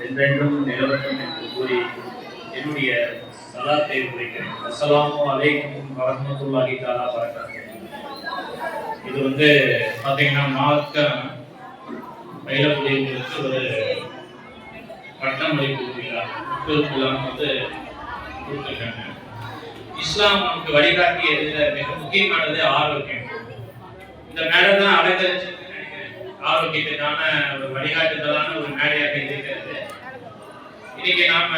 என்றென்றும் நிலவட்டும் என்று கூறி என்னுடைய சலாத்தை உரைக்கிறேன் அஸ்ஸலாமு அலைக்கும் வரஹ்மத்துல்லாஹி தாலா வரகாத்துஹு இது வந்து பார்த்தீங்கன்னா மார்க்க பயிலக்கூடியவங்களுக்கு ஒரு பட்டம் விழா முக்கியத்துலாம் விழா வந்து கொடுத்துருக்காங்க. இஸ்லாம் நமக்கு வழிகாட்டியதுல மிக முக்கியமானது ஆரோக்கியம் இந்த மேடை தான் அலங்கரிச்சிருக்குன்னு ஆரோக்கியத்துக்கான ஒரு வழிகாட்டுதலான ஒரு மேடையாக இருக்கிறது. இன்னைக்கு நாம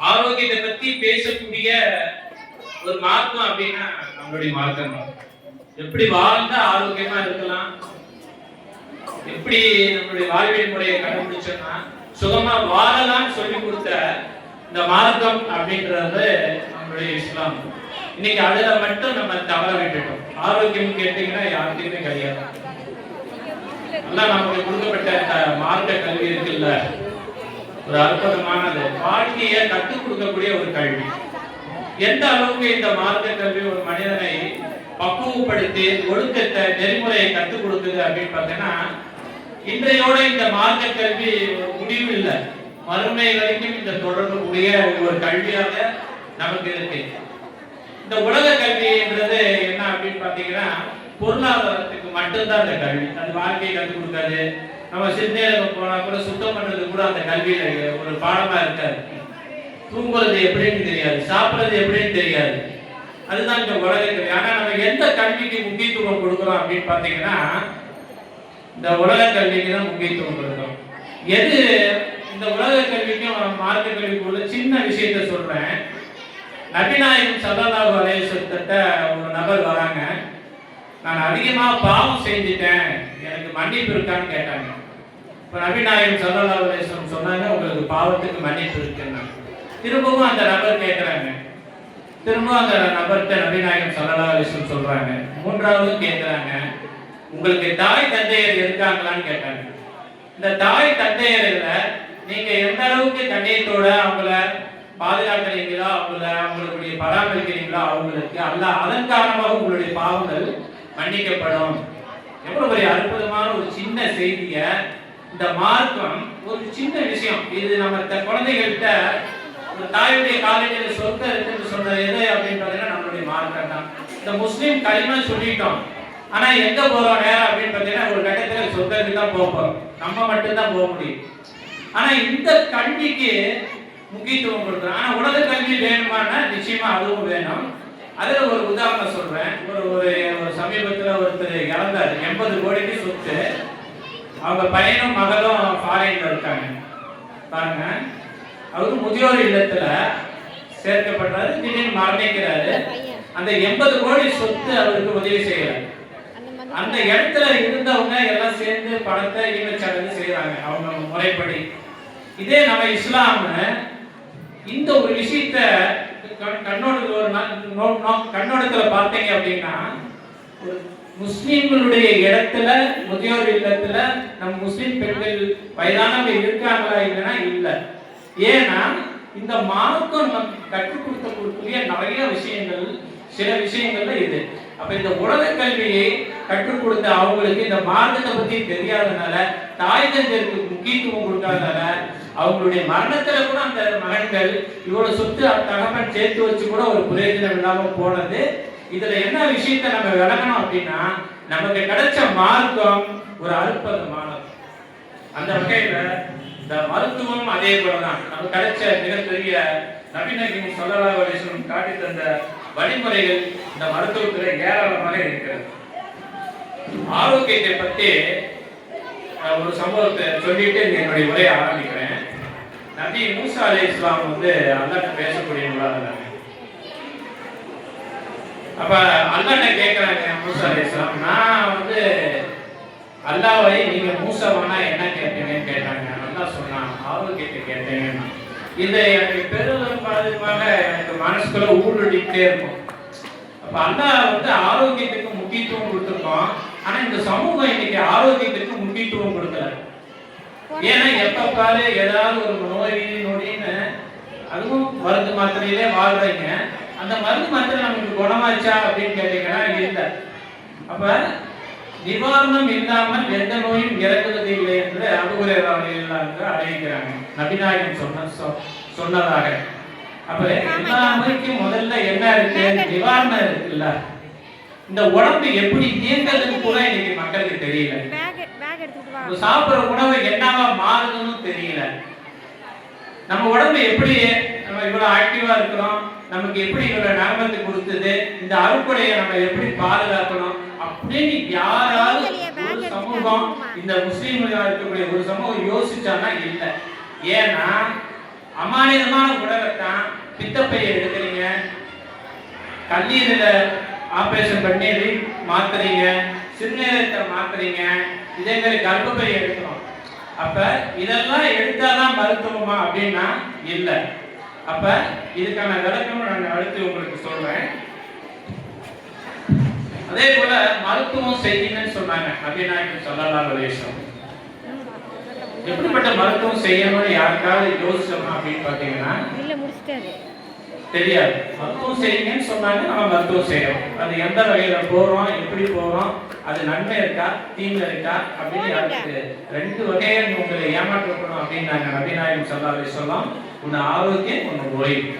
ஆரோக்கியத்தை பத்தி பேசக்கூடிய ஒரு மார்க்கம் அப்படின்னா நம்மளுடைய மார்க்கம் எப்படி வாழ்ந்தா ஆரோக்கியமா இருக்கலாம்? எப்படி நம்மளுடைய வாழ்வியல் முறையை கண்டுபிடிச்சோம்னா சுகமா வாழலாம்னு சொல்லி கொடுத்த இந்த மார்க்கம் அப்படின்றது நம்மளுடைய இஸ்லாம். இன்னைக்கு அதுல மட்டும் நம்ம தவற விட்டுட்டோம். ஆரோக்கியம் கேட்டீங்கன்னா யாருக்குமே கிடையாது. எல்லாம் நமக்கு கொடுக்கப்பட்ட இந்த மார்க்க கல்வி இருக்குல்ல? ஒரு அற்புதமானது. வாழ்க்கையை கற்றுக் கொடுக்கக்கூடிய ஒரு கல்வி. எந்த அளவுக்கு இந்த மார்க்க கல்வி ஒரு மனிதனை பக்குவப்படுத்தி ஒழுக்கத்தை நெறிமுறையை கற்றுக் கொடுக்குது அப்படின்னு பார்த்தீங்கன்னா இன்றையோட இந்த மார்க்க கல்வி முடிவு இல்லை. மறுமை வரைக்கும் இந்த தொடர்புடைய ஒரு கல்வியாக நமக்கு இருக்கு. இந்த உலக கல்வின்றது என்ன அப்படின்னு பார்த்தீங்கன்னா பொருளாதாரத்துக்கு மட்டும்தான் இந்த கல்வி. அது வாழ்க்கையை கற்றுக் கொடுக்காது. நம்ம சிந்தனைக்கு போனா கூட சுத்தம் பண்றது கூட அந்த கல்வியில ஒரு பாடமா இருக்காது. தூங்குறது எப்படின்னு தெரியாது. சாப்பிடுறது எப்படின்னு தெரியாது. அதுதான் இந்த உலக கல்வி. ஆனா நம்ம எந்த கல்விக்கு முக்கியத்துவம் கொடுக்குறோம் அப்படின்னு பார்த்தீங்கன்னா இந்த உலக கல்விக்கு தான் முக்கியத்துவம் கொடுக்குறோம். எது இந்த உலக கல்விக்கும் மார்க்க கல்விக்கும் உள்ள சின்ன விஷயத்த சொல்றேன். நபிநாயகம் சல்லல்லாஹு அலைஹி ஒரு நபர் வராங்க. நான் அதிகமாக பாவம் செஞ்சுட்டேன். எனக்கு மன்னிப்பு இருக்கான்னு கேட்டாங்க. இப்போ நபிநாயகம் சல்லாஹ் அலைஹி சொன்னாங்க உங்களுக்கு பாவத்துக்கு மன்னிப்பு இருக்குன்னா. திரும்பவும் அந்த நபர் கேட்குறாங்க திரும்பவும் அந்த நபர்கிட்ட நபிநாயகம் சல்லாஹ் அலைஹி சொல்கிறாங்க மூன்றாவது கேட்குறாங்க உங்களுக்கு தாய் தந்தையர் இருக்காங்களான்னு கேட்டாங்க. இந்த தாய் தந்தையரில் நீங்கள் எந்த அளவுக்கு கண்ணியத்தோட அவங்கள பாதுகாக்கிறீங்களோ பராமரிக்கிறீங்களோ அவங்களுக்கு அல்ல அதன் காரணமாக உங்களுடைய பாவங்கள் மன்னிக்கப்படும். எவ்வளவு பெரிய அற்புதமான ஒரு சின்ன செய்திய இந்த மார்க்கம் ஒரு சின்ன விஷயம். இது நம்ம குழந்தைகள்கிட்ட ஒரு தாயுடைய காலேஜில் சொர்க்கம் இருக்குன்னு சொன்னது எது அப்படின்னு பார்த்தீங்கன்னா நம்மளுடைய மார்க்கம் தான். இந்த முஸ்லீம் களிமா சொல்லிட்டோம். ஆனா எங்க போறோம் நேரம் அப்படின்னு பார்த்தீங்கன்னா ஒரு கட்டத்துல சொர்க்கத்துக்கு தான் போக போறோம். நம்ம மட்டும்தான் போக முடியும். ஆனா இந்த கல்விக்கு முக்கியத்துவம் கொடுக்குறோம் ஆனால் உலக கல்வி வேணுமானா நிச்சயமா அதுவும் வேணும். அதில் ஒரு உதாரணம் சொல்றேன். ஒரு ஒரு சமீபத்தில் சமீபத்துல ஒருத்தர் இறந்தாரு. எண்பது கோடிக்கு சொத்து. அவங்க பையனும் மகளும் ஃபாரின்ல இருக்காங்க. பாருங்க. அவரு முதியோர் இல்லத்துல சேர்க்கப்பட்டாரு திடீர்னு மரணிக்கிறாரு. அந்த எண்பது கோடி சொத்து அவருக்கு உதவி செய்யறாரு. அந்த இடத்துல இருந்தவங்க எல்லாம் சேர்ந்து பணத்தை ஈமச்சடங்கு செய்யறாங்க அவங்க முறைப்படி. இதே நம்ம இஸ்லாம்னு இந்த ஒரு விஷயத்த கண்- பார்த்தீங்க அப்படின்னா ஒரு முஸ்லிம்களுடைய இடத்துல முதியோர் இல்லத்துல நம் முஸ்லிம் பெண்கள் வயதானவங்க இருக்காங்களா இல்லைன்னா இல்லை. ஏன்னா இந்த மார்க்கம் நமக்கு கற்றுக் கொடுக்கக்கூடிய நிறைய விஷயங்கள் சில விஷயங்கள்ல இது. அப்ப இந்த உலக கல்வியை கற்றுக் கொடுத்த அவங்களுக்கு இந்த மார்க்கத்தை பத்தி தெரியாதனால தாய் தந்தையருக்கு முக்கியத்துவம் கொடுக்காதனால அவங்களுடைய மரணத்துல கூட அந்த மகன்கள் இவ்வளவு சொத்து தகப்பன் சேர்த்து வச்சு கூட ஒரு பிரயோஜனம் இல்லாம போனது. இதுல என்ன விஷயத்தை நம்ம விளக்கணும் அப்படின்னா நமக்கு கிடைச்ச மார்க்கம் ஒரு அற்புதமானது அந்த வகையில இந்த மருத்துவம் அதே போலதான். நமக்கு கிடைச்ச மிகப்பெரிய நவீன சொல்லலாக வலிசனம் காட்டி தந்த வழிமுறைகள் இந்த மருத்துவத்துல ஏராளமாக இருக்கிறது. ஆரோக்கியத்தை பத்தி ஒரு சம்பவத்தை சொல்லிட்டு என்னுடைய உரையை ஆரம்பிக்கிறேன். நபி மூசா அலி இஸ்லாம் வந்து அல்லாட்ட பேசக்கூடியவங்களா இருந்தாங்க. அப்ப அல்லாட்ட கேட்கிறாங்க மூசா அலி இஸ்லாம் நான் வந்து அல்லாவை நீங்க மூசவானா என்ன கேட்டீங்கன்னு கேட்டாங்க. நல்லா சொன்னான் ஆரோக்கியத்தை கேட்டீங்கன்னா இதை எனக்கு பெரும் பாதிப்பாக எனக்கு மனசுக்குள்ள ஊடுருடிக்கிட்டே இருக்கும். அப்ப அல்லா வந்து ஆரோக்கியத்துக்கு முக்கியத்துவம் கொடுத்துருக்கோம் ஆனா இந்த சமூகம் இன்னைக்கு ஆரோக்கியத்துக்கு முக்கியத்துவம் கொடுக்கல. ஏன்னா எப்ப பாரு ஏதாவது ஒரு நோய் நொடின்னு அதுவும் மருந்து மாத்திரையிலே வாழ்றீங்க. அந்த மருந்து மாத்திரை நமக்கு குணமாச்சா அப்படின்னு கேட்டீங்கன்னா இல்ல. அப்ப நிவாரணம் இல்லாமல் எந்த நோயும் இறக்குவது இல்லை என்று அபுகுரேராக அறிவிக்கிறாங்க. நபிநாயகம் சொன்ன சொ- சொன்னதாக. அப்ப எல்லா நோய்க்கும் முதல்ல என்ன இருக்கு? நிவாரணம் இருக்குல்ல. இந்த உடம்பு எப்படி இயங்குதுன்னு கூட இன்னைக்கு மக்களுக்கு தெரியல. சாப்பிடுற உணவு என்னவா மாறுதுன்னு தெரியல. நம்ம உடம்பு எப்படி நம்ம இவ்வளவு ஆக்டிவா இருக்கிறோம்? நமக்கு எப்படி இவ்வளவு நரம்பத்து கொடுத்தது? இந்த அறுக்குடையை நம்ம எப்படி பாதுகாக்கணும்? அப்படின்னு யாராவது ஒரு சமூகம் இந்த முஸ்லீம்களா இருக்கக்கூடிய ஒரு சமூகம் யோசிச்சானா இல்லை. ஏன்னா அமானிதமான உணவைத்தான் பித்தப்பையை எடுக்கிறீங்க. கல்லீரல ஆபரேஷன் பண்ணி மாத்துறீங்க. சிறுநீரகத்தை மாத்துறீங்க. இதே மாதிரி கர்ப்பப்பை எடுக்கிறோம் அப்ப இதெல்லாம் எடுத்தாதான் மருத்துவமா அப்படின்னா இல்ல. அப்ப இதுக்கான விளக்கம் நான் அடுத்து உங்களுக்கு சொல்றேன். அதே போல மருத்துவம் செய்யுங்கன்னு சொன்னாங்க. நபிநாயகம் சொல்லலாம் விஷயம் எப்படிப்பட்ட மருத்துவம் செய்யணும்னு யாருக்காவது யோசிச்சோமா அப்படின்னு பாத்தீங்கன்னா? தெரியாது. மருத்துவம் செய்யுங்கன்னு சொன்னாங்க நம்ம மருத்துவம் செய்யறோம். அது எந்த வகையில போறோம் எப்படி போறோம் அது நன்மை இருக்கா? தீமை இருக்கா? அப்படின்னு யாருக்கு ரெண்டு வகையை உங்களை ஏமாற்றப்படும் அப்படின்னாங்க நபிநாயகம் சொல்லாத சொல்லலாம் ஒன்னு ஆரோக்கியம் ஒன்னு ஓய்வு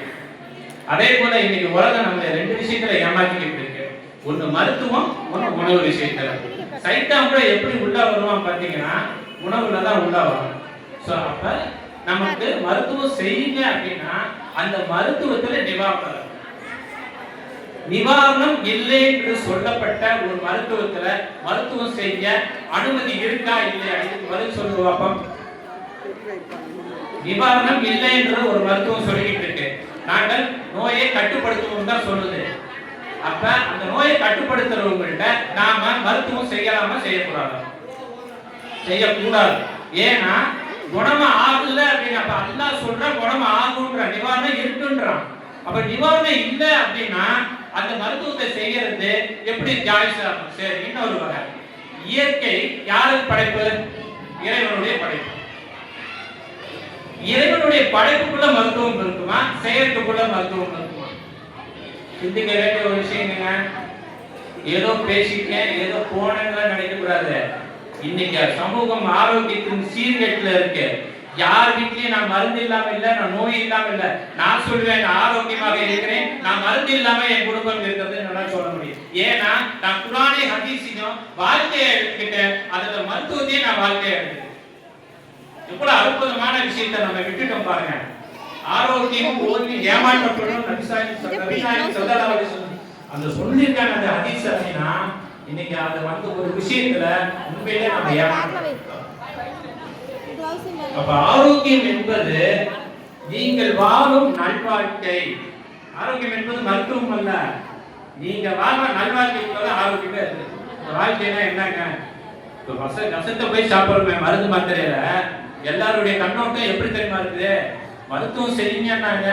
அதே போல இன்னைக்கு உலகம் நம்ம ரெண்டு விஷயத்துல ஏமாத்திக்கிட்டு இருக்கு. ஒன்னு மருத்துவம் ஒன்னு உணவு விஷயத்துல. சைத்தான் கூட எப்படி உள்ள வருவான் பாத்தீங்கன்னா உணவுல தான் உள்ள வரும். சோ அப்ப நமக்கு மருத்துவம் செய்யுங்க அப்படின்னா அந்த மருத்துவத்துல நிவாரணம் நிவாரணம் இல்லை என்று சொல்லப்பட்ட ஒரு மருத்துவத்துல மருத்துவம் செய்ய அனுமதி இருக்கா இல்லை அப்படின்னு பதில் சொல்லுவாப்பம் நிவாரணம் இல்லை என்று ஒரு மருத்துவம் சொல்லிக்கிட்டு இருக்கு. நாங்கள் நோயை கட்டுப்படுத்துவோம் தான் சொல்லுது. அப்ப அந்த நோயை கட்டுப்படுத்துறவங்கள்ட்ட நாம மருத்துவம் செய்யலாமா செய்யக்கூடாது. செய்யக்கூடாது. ஏன்னா குணமா ஆகல அப்படின்னு அப்ப அல்லா சொல்ற குணம் ஆகுன்ற நிவாரணம் இருக்குன்றான். அப்ப நிவாரணம் இல்லை அப்படின்னா அந்த மருத்துவத்தை செய்யறது எப்படி ஜாய்ஸ் ஆகும் சரி இன்னொரு வகை. இயற்கை யாருக்கு படைப்பு? இறைவனுடைய படைப்பு. இறைவனுடைய படைப்புக்குள்ள மருத்துவம் இருக்குமா? செயற்கைக்குள்ள மருத்துவம் இருக்குமா? சிந்திக்க வேண்டிய ஒரு விஷயம் என்ன ஏதோ பேசிட்டேன் ஏதோ போனேன்னு நினைக்க கூடாது இன்னைக்கு சமூகம் ஆரோக்கியத்தின் சீர்கேட்டில் இருக்கு. யார் வீட்லயும் நான் மருந்து இல்லாம இல்ல நான் நோய் இல்லாம இல்ல. நான் சொல்லுவேன் நான் ஆரோக்கியமாக இருக்கிறேன். நான் மருந்து இல்லாம என் குடும்பம் இருக்கிறது என்னால சொல்ல முடியும். ஏன்னா நான் குரானே ஹதீஸையும் வாழ்க்கையை எடுத்துக்கிட்டேன் அதுல மருத்துவத்தையும் நான் வாழ்க்கையை எடுத்துக்கிட்டேன். எவ்வளவு அற்புதமான விஷயத்தை நம்ம விட்டுட்டோம் பாருங்க. ஆரோக்கியம் ஓய்வு ஏமாற்றப்படும். நபிசாயி நபிசாயி சொல்லலாம் அந்த சொல்லியிருக்காங்க அந்த ஹதீஸ் அப்படின்னா இன்னைக்கு அது வந்து ஒரு விஷயத்துல உண்மையிலே நம்ம ஏமாற்றோம் அப்ப ஆரோக்கியம் என்பது நீங்கள் வாழும் நல்வாழ்க்கை. ஆரோக்கியம் என்பது மருத்துவம் அல்ல. நீங்க வாழ்ற நல்வாழ்க்கைக்குள்ள ஆரோக்கியமே இருக்கு இந்த வாழ்க்கைனா என்னங்க? இப்ப வச கசத்தை போய் சாப்பிடுறோமே மருந்து மாத்திரையில. எல்லாருடைய கண்ணோட்டம் எப்படி தெரியுமா இருக்குது? மருத்துவம் செய்யுங்கன்னாங்க.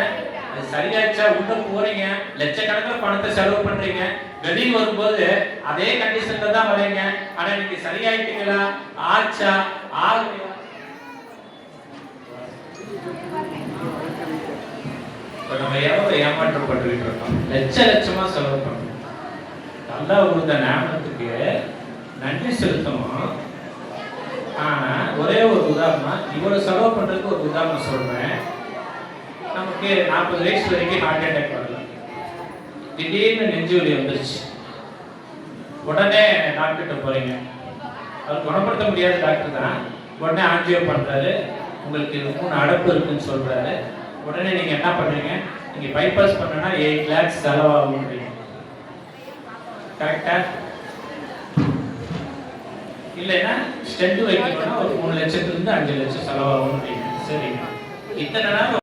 அது சரியாச்சா? உள்ள போறீங்க. லட்சக்கணக்கில் பணத்தை செலவு பண்றீங்க. வெளியே வரும்போது அதே கண்டிஷன்ல தான் வரீங்க ஆனா இன்னைக்கு சரியாயிட்டீங்களா? ஆச்சா? ஆகலையா? இப்போ நம்ம எவ்வளோ ஏமாற்றப்பட்டுக்கிட்டு இருக்கோம் லட்ச லட்சமா செலவு பண்ணணும் நல்லா கொடுத்த ஞாபகத்துக்கு நன்றி செலுத்தணும். ஆனா ஒரே ஒரு உதாரணம் இவ்வளவு செலவு பண்ணுறதுக்கு ஒரு உதாரணம் சொல்கிறேன் நமக்கு நாற்பது வயசு வரைக்கும் ஹார்ட் அட்டாக் வரல. திடீர்னு நெஞ்சு வலி வந்துருச்சு. உடனே டாக்டர்கிட்ட போகிறீங்க அவர் குணப்படுத்த முடியாத டாக்டர் தான். உடனே ஆன்ஜியோ பண்றாரு. உங்களுக்கு மூணு அடப்பு இருக்குன்னு சொல்றாரு. உடனே நீங்க என்ன பண்றீங்க? நீங்க பைபாஸ் பண்ணனா எயிட் லேக்ஸ் செலவாகுன்றீங்க கரெக்டா இல்லைன்னா ஸ்டெண்ட் வைக்கணும்னா ஒரு மூணு லட்சத்துல இருந்து அஞ்சு லட்சம் செலவாகுன்றீங்க சரி. இத்தனை நாள்